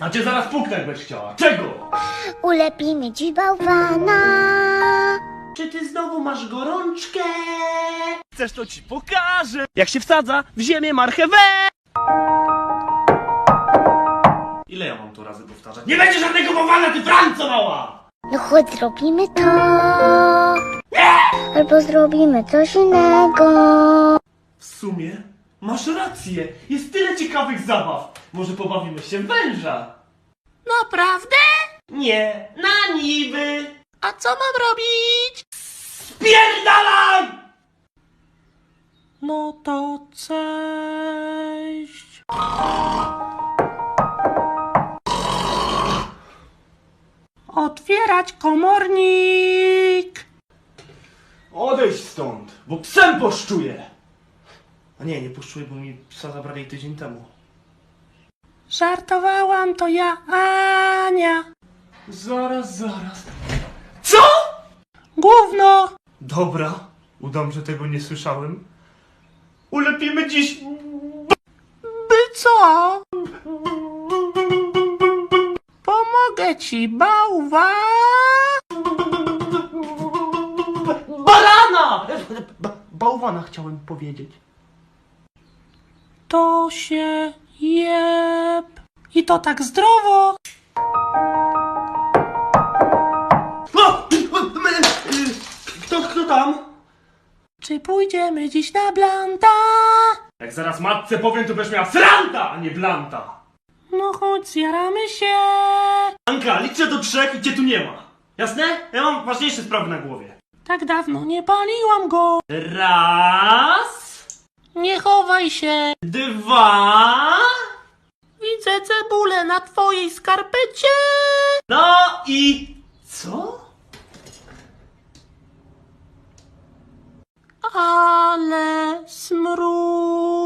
A cię zaraz puknę, jak będziesz chciała. Czego? Ulepimy dziś bałwana. Czy ty znowu masz gorączkę? Chcesz, to ci pokażę. Jak się wsadza w ziemię marchewę. Ile ja mam to razy powtarzać? Nie będzie żadnego bałwana, ty Franco mała! No chodź zrobimy to. Albo zrobimy coś innego. W sumie masz rację. Jest tyle ciekawych zabaw. Może pobawimy się w węża? Naprawdę? Nie, na niby. A co mam robić? Spierdalaj! No to cześć. Otwierać komornik. Odejdź stąd, bo psem poszczuję. A nie, nie poszczuję, bo mi psa zabrali tydzień temu. Żartowałam, to ja Ania. Zaraz, zaraz. Co? Gówno. Dobra, udam, że tego nie słyszałem. Ulepimy dziś By co? Pomogę ci, bałwa. barana! Ba bałwana chciałem powiedzieć. To się jeb. I to tak zdrowo. O! Kto, kto tam? Czy pójdziemy dziś na blanta? Jak zaraz matce powiem, to będziesz miała franta, a nie blanta. No chodź, zjaramy się. Anka, liczę do trzech i cię tu nie ma. Jasne? Ja mam ważniejsze sprawy na głowie. Tak dawno nie paliłam go. Raz, Nie chowaj się. dwa, Widzę cebulę na twojej skarpecie. no i... Co? Ale smród.